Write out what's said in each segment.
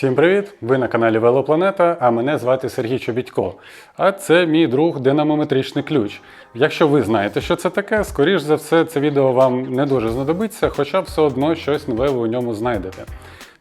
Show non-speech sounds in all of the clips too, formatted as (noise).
Всім привіт! Ви на каналі Велопланета, а мене звати Сергій Чобітько. А це мій друг динамометричний ключ. Якщо ви знаєте, що це таке, скоріш за все, це відео вам не дуже знадобиться, хоча все одно щось нове ви у ньому знайдете.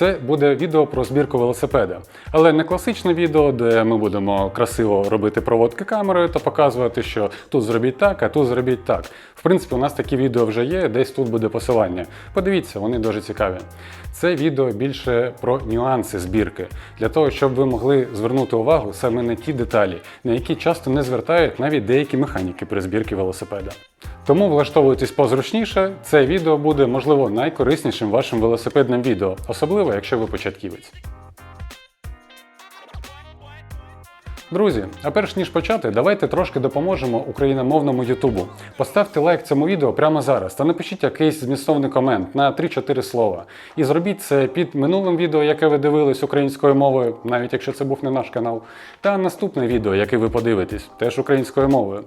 Це буде відео про збірку велосипеда, але не класичне відео, де ми будемо красиво робити проводки камерою та показувати, що тут зробіть так, а тут зробіть так. В принципі, у нас такі відео вже є, десь тут буде посилання. Подивіться, вони дуже цікаві. Це відео більше про нюанси збірки, для того, щоб ви могли звернути увагу саме на ті деталі, на які часто не звертають навіть деякі механіки при збірці велосипеда. Тому влаштовуйтесь позручніше, це відео буде, можливо, найкориснішим вашим велосипедним відео, особливо якщо ви початківець. Друзі, а перш ніж почати, давайте трошки допоможемо україномовному Ютубу. Поставте лайк цьому відео прямо зараз та напишіть якийсь змістовний комент на 3-4 слова. І зробіть це під минулим відео, яке ви дивились українською мовою, навіть якщо це був не наш канал, та наступне відео, яке ви подивитесь, теж українською мовою.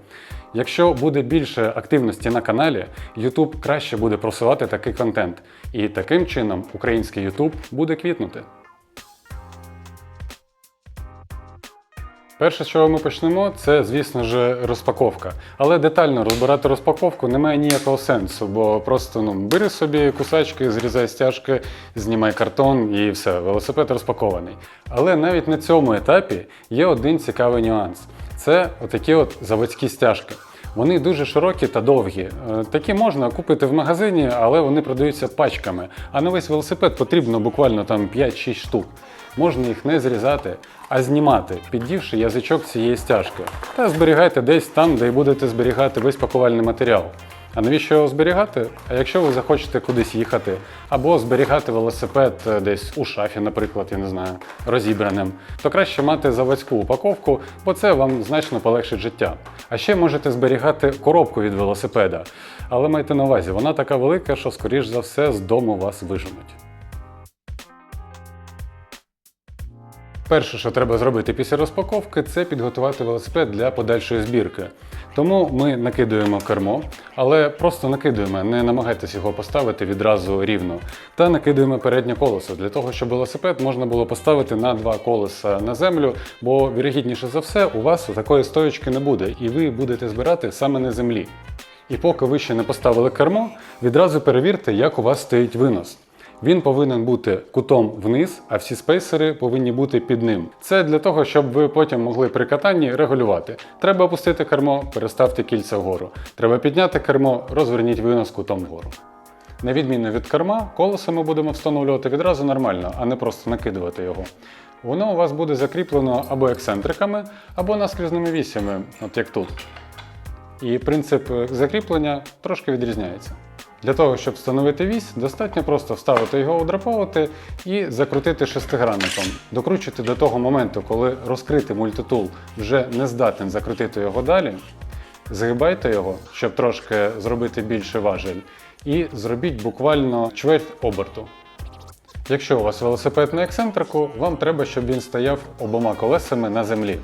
Якщо буде більше активності на каналі, YouTube краще буде просувати такий контент. І таким чином український YouTube буде квітнути. Перше, з чого ми почнемо, це, звісно ж, розпаковка. Але детально розбирати розпаковку немає ніякого сенсу, бо просто ну, бери собі кусачки, зрізай стяжки, знімай картон і все, велосипед розпакований. Але навіть на цьому етапі є один цікавий нюанс: це отакі от заводські стяжки. Вони дуже широкі та довгі. Е, Такі можна купити в магазині, але вони продаються пачками. А на весь велосипед потрібно буквально там 5-6 штук. Можна їх не зрізати, а знімати, піддівши язичок цієї стяжки. Та зберігайте десь там, де й будете зберігати весь пакувальний матеріал. А навіщо його зберігати? А якщо ви захочете кудись їхати, або зберігати велосипед е, десь у шафі, наприклад, я не знаю, розібраним, то краще мати заводську упаковку, бо це вам значно полегшить життя. А ще можете зберігати коробку від велосипеда. Але майте на увазі, вона така велика, що, скоріш за все, з дому вас виженуть. Перше, що треба зробити після розпаковки, це підготувати велосипед для подальшої збірки. Тому ми накидуємо кермо, але просто накидуємо, не намагайтесь його поставити відразу рівно. Та накидуємо переднє колесо для того, щоб велосипед можна було поставити на два колеса на землю, бо вірогідніше за все у вас такої стоечки не буде, і ви будете збирати саме на землі. І поки ви ще не поставили кермо, відразу перевірте, як у вас стоїть винос. Він повинен бути кутом вниз, а всі спейсери повинні бути під ним. Це для того, щоб ви потім могли при катанні регулювати. Треба опустити кермо, переставте кільця вгору. Треба підняти кермо, розверніть винос кутом вгору. На відміну від керма, колесо ми будемо встановлювати відразу нормально, а не просто накидувати його. Воно у вас буде закріплено або ексцентриками, або наскрізними вісями, от як тут. І принцип е, закріплення трошки відрізняється. Для того, щоб встановити вісь, достатньо просто вставити його у драповувати і закрутити шестигранником. Докручуйте до того моменту, коли розкритий мультитул вже не здатен закрутити його далі. Згибайте його, щоб трошки зробити більше важель, і зробіть буквально чверть оберту. Якщо у вас велосипед на ексцентрику, вам треба, щоб він стояв обома колесами на землі.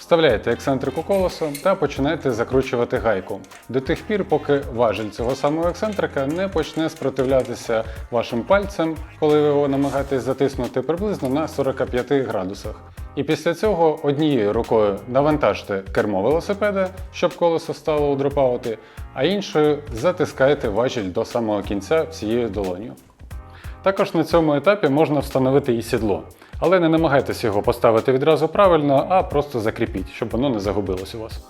Вставляєте ексцентрику колесо та починаєте закручувати гайку до тих пір, поки важіль цього самого ексцентрика не почне спротивлятися вашим пальцем, коли ви його намагаєтесь затиснути приблизно на 45 градусах. І після цього однією рукою навантажте кермо велосипеда, щоб колесо стало у дропаути, а іншою затискайте важіль до самого кінця всією долоню. Також на цьому етапі можна встановити і сідло. Але не намагайтеся його поставити відразу правильно, а просто закріпіть, щоб воно не загубилось у вас.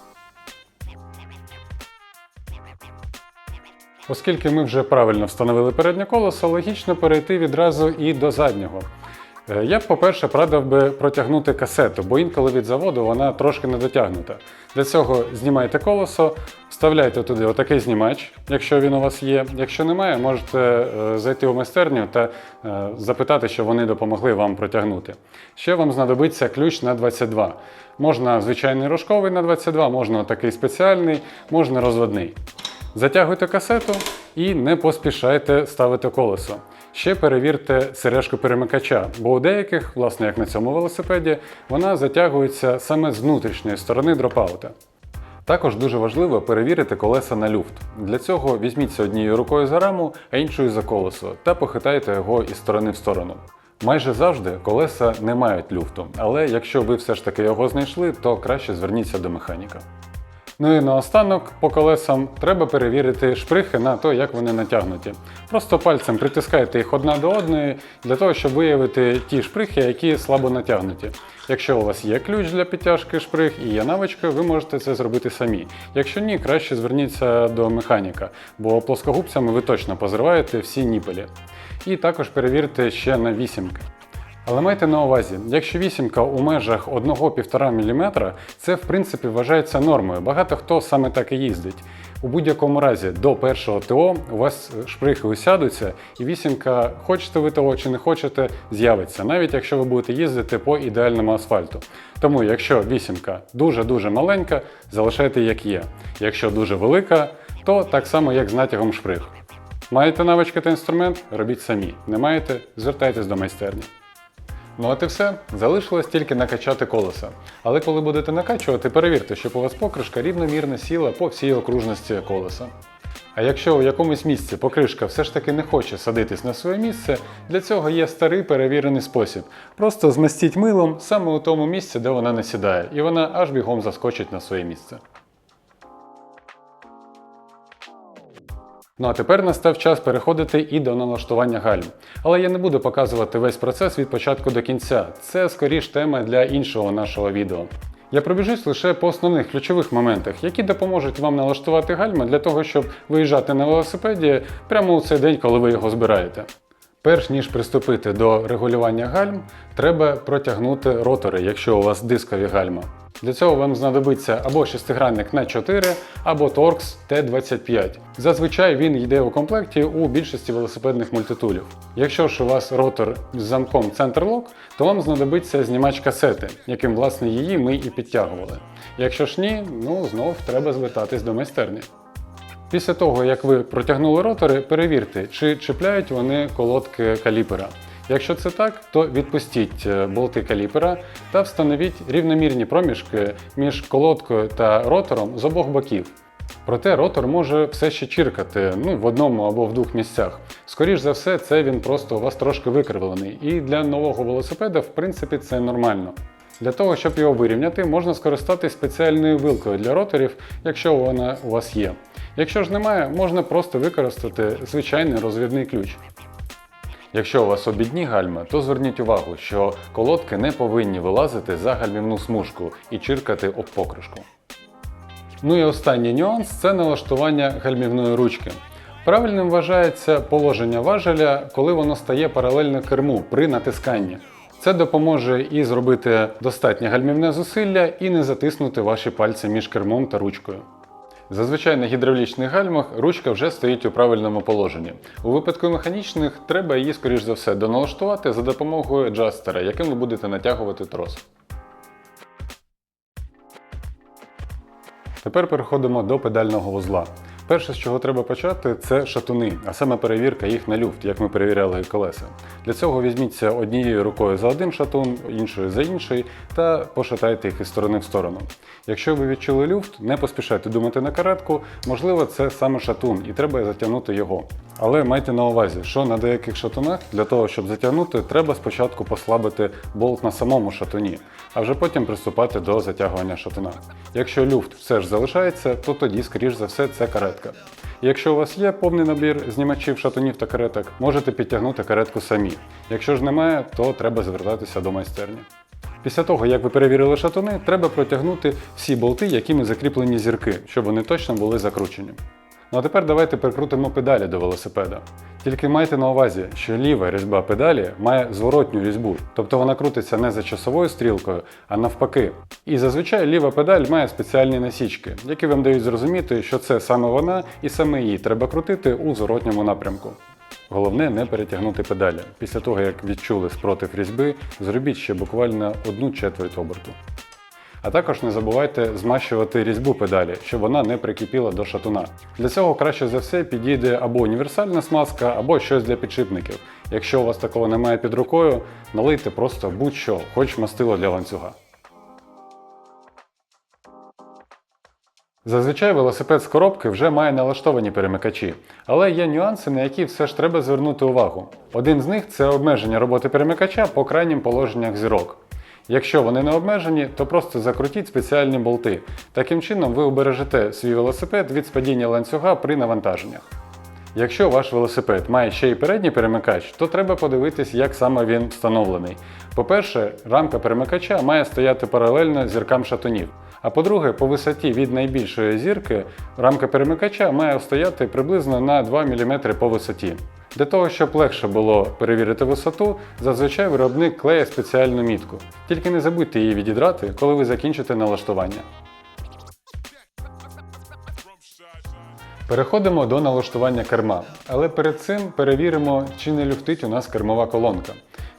Оскільки ми вже правильно встановили переднє колесо, логічно перейти відразу і до заднього. Е, Я б, по-перше, порадив би протягнути касету, бо інколи від заводу вона трошки не дотягнута. Для цього знімайте колесо, вставляйте туди отакий знімач, якщо він у вас є. Якщо немає, можете е, зайти у майстерню та е, запитати, щоб вони допомогли вам протягнути. Ще вам знадобиться ключ на 22. Можна звичайний рожковий на 22, можна такий спеціальний, можна розводний. Затягуйте касету і не поспішайте ставити колесо. Ще перевірте сережку перемикача, бо у деяких, власне як на цьому велосипеді, вона затягується саме з внутрішньої сторони дропаута. Також дуже важливо перевірити колеса на люфт. Для цього візьміться однією рукою за раму, а іншою за колесо та похитайте його із сторони в сторону. Майже завжди колеса не мають люфту, але якщо ви все ж таки його знайшли, то краще зверніться до механіка. Ну і наостанок по колесам треба перевірити шприхи на те, як вони натягнуті. Просто пальцем притискайте їх одна до одної для того, щоб виявити ті шприхи, які слабо натягнуті. Якщо у вас є ключ для підтяжки шприх і є навичка, ви можете це зробити самі. Якщо ні, краще зверніться до механіка, бо плоскогубцями ви точно позриваєте всі ніпелі. І також перевірте ще на вісімки. Але майте на увазі, якщо вісімка у межах 1-1,5 мм, це в принципі вважається нормою. Багато хто саме так і їздить. У будь-якому разі до першого ТО у вас шприхи усядуться, і вісімка, хочете ви того чи не хочете, з'явиться, навіть якщо ви будете їздити по ідеальному асфальту. Тому, якщо вісімка дуже-дуже маленька, залишайте як є. Якщо дуже велика, то так само як з натягом шприх. Маєте навички та інструмент, робіть самі. Не маєте, звертайтесь до майстерні. Ну от і все. Залишилось тільки накачати колеса. Але коли будете накачувати, перевірте, щоб у вас покришка рівномірно сіла по всій окружності колеса. А якщо у якомусь місці покришка все ж таки не хоче садитись на своє місце, для цього є старий перевірений спосіб. Просто змастіть милом саме у тому місці, де вона не сідає, і вона аж бігом заскочить на своє місце. Ну а тепер настав час переходити і до налаштування гальм. Але я не буду показувати весь процес від початку до кінця. Це скоріш тема для іншого нашого відео. Я пробіжусь лише по основних ключових моментах, які допоможуть вам налаштувати гальма для того, щоб виїжджати на велосипеді прямо у цей день, коли ви його збираєте. Перш ніж приступити до регулювання гальм, треба протягнути ротори, якщо у вас дискові гальма. Для цього вам знадобиться або шестигранник на 4, або Torx T25. Зазвичай він йде у комплекті у більшості велосипедних мультитулів. Якщо ж у вас ротор з замком Center Lock, то вам знадобиться знімач касети, яким власне її ми і підтягували. Якщо ж ні, ну знов треба звертатись до майстерні. Після того, як ви протягнули ротори, перевірте, чи чіпляють вони колодки каліпера. Якщо це так, то відпустіть е, болти каліпера та встановіть рівномірні проміжки між колодкою та ротором з обох боків. Проте ротор може все ще чіркати ну, в одному або в двох місцях. Скоріш за все, це він просто у вас трошки викривлений. І для нового велосипеда, в принципі, це нормально. Для того, щоб його вирівняти, можна скористатись спеціальною вилкою для роторів, якщо вона у вас є. Якщо ж немає, можна просто використати звичайний розвідний ключ. Якщо у вас обідні гальми, то зверніть увагу, що колодки не повинні вилазити за гальмівну смужку і чиркати об покришку. Ну і останній нюанс це налаштування гальмівної ручки. Правильним вважається положення важеля, коли воно стає паралельно керму при натисканні. Це допоможе і зробити достатнє гальмівне зусилля, і не затиснути ваші пальці між кермом та ручкою. Зазвичай на гідравлічних гальмах ручка вже стоїть у правильному положенні. У випадку механічних треба її, скоріш за все, доналаштувати за допомогою джастера, яким ви будете натягувати трос. Тепер переходимо до педального вузла. Перше, з чого треба почати, це шатуни, а саме перевірка їх на люфт, як ми перевіряли колеса. Для цього візьміться однією рукою за один шатун, іншою за інший, та пошатайте їх із сторони в сторону. Якщо ви відчули люфт, не поспішайте думати на каретку, можливо, це саме шатун, і треба затягнути його. Але майте на увазі, що на деяких шатунах для того, щоб затягнути, треба спочатку послабити болт на самому шатуні, а вже потім приступати до затягування шатуна. Якщо люфт все ж залишається, то тоді, скоріш за все, це каретка. Якщо у вас є повний набір знімачів шатунів та кареток, можете підтягнути каретку самі. Якщо ж немає, то треба звертатися до майстерні. Після того, як ви перевірили шатуни, треба протягнути всі болти, якими закріплені зірки, щоб вони точно були закручені. Ну а тепер давайте прикрутимо педалі до велосипеда. Тільки майте на увазі, що ліва різьба педалі має зворотню різьбу, тобто вона крутиться не за часовою стрілкою, а навпаки. І зазвичай ліва педаль має спеціальні насічки, які вам дають зрозуміти, що це саме вона і саме її треба крутити у зворотньому напрямку. Головне не перетягнути педалі. Після того, як відчули спротив різьби, зробіть ще буквально одну четверть оберту. А також не забувайте змащувати різьбу педалі, щоб вона не прикипіла до шатуна. Для цього краще за все підійде або універсальна смазка, або щось для підшипників. Якщо у вас такого немає під рукою, налийте просто будь-що, хоч мастило для ланцюга. Зазвичай велосипед з коробки вже має налаштовані перемикачі, але є нюанси, на які все ж треба звернути увагу. Один з них це обмеження роботи перемикача по крайнім положеннях зірок. Якщо вони не обмежені, то просто закрутіть спеціальні болти. Таким чином ви убережете свій велосипед від спадіння ланцюга при навантаженнях. Якщо ваш велосипед має ще й передній перемикач, то треба подивитись, як саме він встановлений. По-перше, рамка перемикача має стояти паралельно зіркам шатунів. А по-друге, по висоті від найбільшої зірки рамка перемикача має стояти приблизно на 2 мм по висоті. Для того, щоб легше було перевірити висоту, зазвичай виробник клеє спеціальну мітку. Тільки не забудьте її відідрати, коли ви закінчите налаштування. Переходимо до налаштування керма, але перед цим перевіримо, чи не люфтить у нас кермова колонка.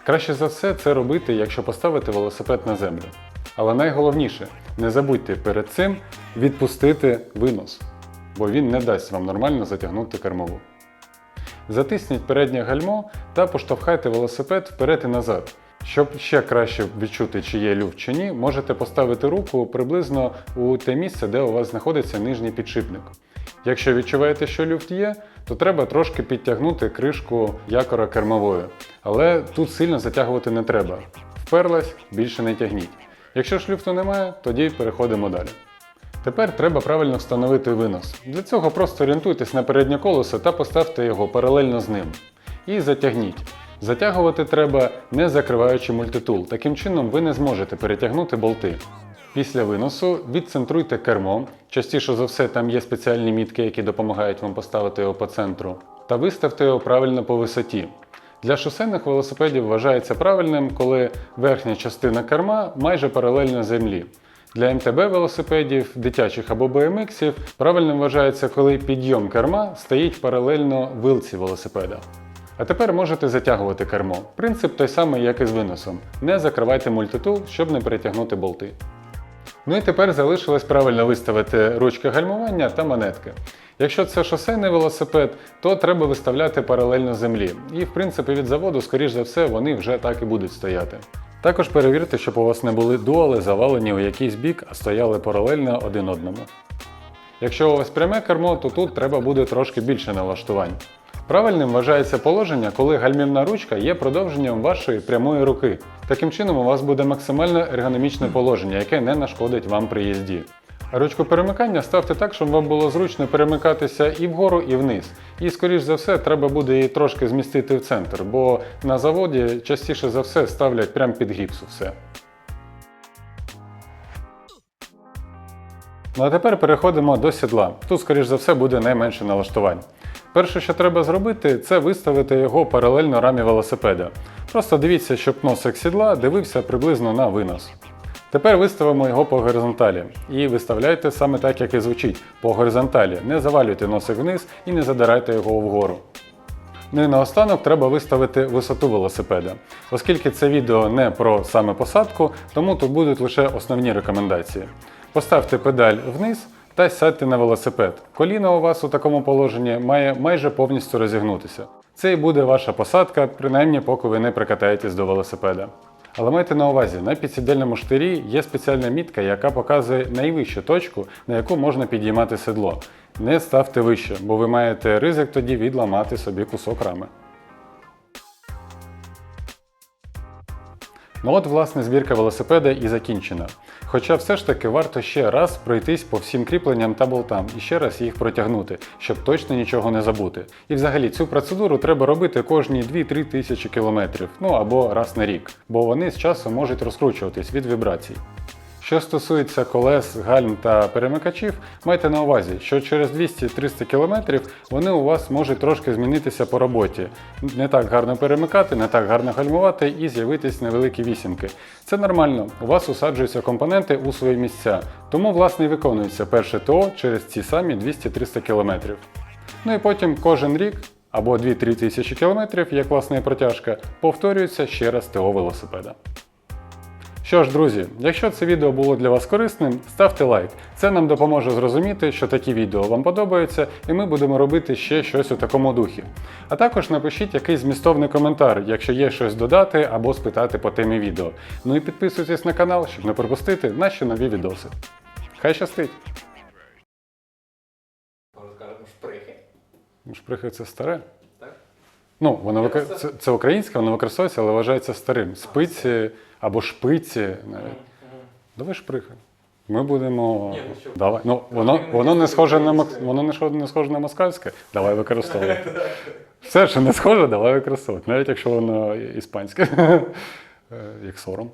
Краще за все це робити, якщо поставити велосипед на землю. Але найголовніше, не забудьте перед цим відпустити винос, бо він не дасть вам нормально затягнути кермову. Затисніть переднє гальмо та поштовхайте велосипед вперед і назад. Щоб ще краще відчути, чи є люфт чи ні, можете поставити руку приблизно у те місце, де у вас знаходиться нижній підшипник. Якщо відчуваєте, що люфт є, то треба трошки підтягнути кришку якора кермової. Але тут сильно затягувати не треба. Вперлась, більше не тягніть. Якщо ж люфту немає, тоді переходимо далі. Тепер треба правильно встановити винос. Для цього просто орієнтуйтесь на переднє колесо та поставте його паралельно з ним. І затягніть. Затягувати треба не закриваючи мультитул, таким чином ви не зможете перетягнути болти. Після виносу відцентруйте кермо, частіше за все там є спеціальні мітки, які допомагають вам поставити його по центру, та виставте його правильно по висоті. Для шосейних велосипедів вважається правильним, коли верхня частина керма майже паралельна землі. Для МТБ велосипедів, дитячих або BMX правильним вважається, коли підйом керма стоїть паралельно вилці велосипеда. А тепер можете затягувати кермо. Принцип той самий, як і з виносом. Не закривайте мультитул, щоб не перетягнути болти. Ну і тепер залишилось правильно виставити ручки гальмування та монетки. Якщо це шосейний велосипед, то треба виставляти паралельно землі. І в принципі від заводу, скоріш за все, вони вже так і будуть стояти. Також перевірте, щоб у вас не були дуали завалені у якийсь бік, а стояли паралельно один одному. Якщо у вас пряме кермо, то тут треба буде трошки більше налаштувань. Правильним вважається положення, коли гальмівна ручка є продовженням вашої прямої руки. Таким чином у вас буде максимально ергономічне положення, яке не нашкодить вам при їзді. Ручку перемикання ставте так, щоб вам було зручно перемикатися і вгору, і вниз. І, скоріш за все, треба буде її трошки змістити в центр, бо на заводі частіше за все ставлять прямо під гіпсу все. Ну а тепер переходимо до сідла. Тут, скоріш за все, буде найменше налаштувань. Перше, що треба зробити, це виставити його паралельно рамі велосипеда. Просто дивіться, щоб носик сідла дивився приблизно на винос. Тепер виставимо його по горизонталі. І виставляйте саме так, як і звучить, по горизонталі. Не завалюйте носик вниз і не задирайте його вгору. Ну і наостанок треба виставити висоту велосипеда. Оскільки це відео не про саме посадку, тому тут будуть лише основні рекомендації. Поставте педаль вниз та сядьте на велосипед. Коліно у вас у такому положенні має майже повністю розігнутися. Це і буде ваша посадка, принаймні поки ви не прикатаєтесь до велосипеда. Але майте на увазі, на підсідельному штирі є спеціальна мітка, яка показує найвищу точку, на яку можна підіймати седло. Не ставте вище, бо ви маєте ризик тоді відламати собі кусок рами. Ну от, власне, збірка велосипеда і закінчена. Хоча все ж таки варто ще раз пройтись по всім кріпленням та болтам і ще раз їх протягнути, щоб точно нічого не забути. І взагалі цю процедуру треба робити кожні 2-3 тисячі кілометрів, ну або раз на рік, бо вони з часом можуть розкручуватись від вібрацій. Що стосується колес, гальм та перемикачів, майте на увазі, що через 200-300 км вони у вас можуть трошки змінитися по роботі. Не так гарно перемикати, не так гарно гальмувати і з'явитись невеликі вісімки. Це нормально, у вас усаджуються компоненти у свої місця, тому власне і виконується перше ТО через ці самі 200-300 км. Ну і потім кожен рік або 2-3 тисячі кілометрів, як власне протяжка, повторюється ще раз ТО велосипеда. Що ж, друзі, якщо це відео було для вас корисним, ставте лайк. Це нам допоможе зрозуміти, що такі відео вам подобаються, і ми будемо робити ще щось у такому духі. А також напишіть якийсь змістовний коментар, якщо є щось додати або спитати по темі відео. Ну і підписуйтесь на канал, щоб не пропустити наші нові відоси. Хай щастить! Шприхи це старе. Ну, воно Я викор... це, це українське, воно використовується, але вважається старим. Спиці або шпиці навіть. Давай шприхи. Ми будемо. Ну? Давай. Ну, воно, воно не не схоже на мак... воно не схоже, не схоже на москальське. Давай використовувати. (laughs) Все, що не схоже, давай використовувати. Навіть якщо воно іспанське, (laughs) Е, як сором.